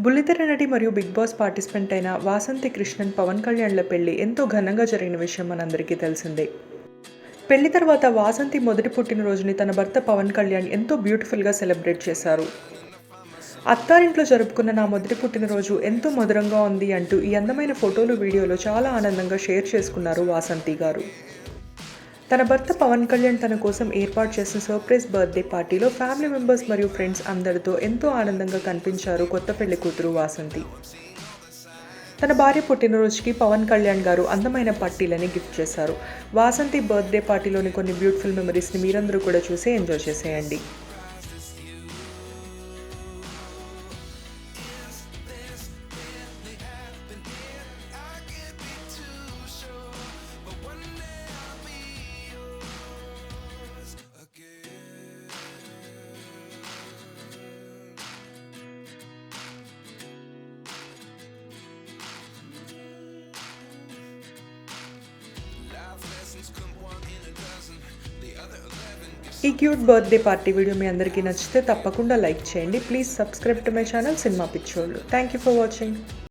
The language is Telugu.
బుల్లితెర నటి మరియు బిగ్ బాస్ పార్టిసిపెంట్ అయిన వాసంతి కృష్ణన్ పవన్ కళ్యాణ్ల పెళ్ళి ఎంతో ఘనంగా జరిగిన విషయం మనందరికీ తెలిసిందే. పెళ్ళి తర్వాత వాసంతి మొదటి పుట్టినరోజుని తన భర్త పవన్ కళ్యాణ్ ఎంతో బ్యూటిఫుల్గా సెలబ్రేట్ చేశారు. అత్తారింట్లో జరుపుకున్న నా మొదటి పుట్టినరోజు ఎంతో మధురంగా ఉంది అంటూ ఈ అందమైన ఫోటోలు వీడియోలో చాలా ఆనందంగా షేర్ చేసుకున్నారు వాసంతి గారు. తన భర్త పవన్ కళ్యాణ్ తన కోసం ఏర్పాటు చేసిన సర్ప్రైజ్ బర్త్డే పార్టీలో ఫ్యామిలీ మెంబర్స్ మరియు ఫ్రెండ్స్ అందరితో ఎంతో ఆనందంగా కనిపించారు కొత్త పెళ్ళి కూతురు వాసంతి. తన భార్య పుట్టినరోజుకి పవన్ కళ్యాణ్ గారు అందమైన పార్టీలని గిఫ్ట్ చేశారు. వాసంతి బర్త్డే పార్టీలోని కొన్ని బ్యూటిఫుల్ మెమరీస్ని మీరందరూ కూడా చూసి ఎంజాయ్ చేసేయండి. ఈ క్యూట్ బర్త్డే పార్టీ వీడియో మీ అందరికీ నచ్చితే తప్పకుండా లైక్ చేయండి. Please subscribe to my channel cinema పిచ్చోళ్ళు. Thank you for watching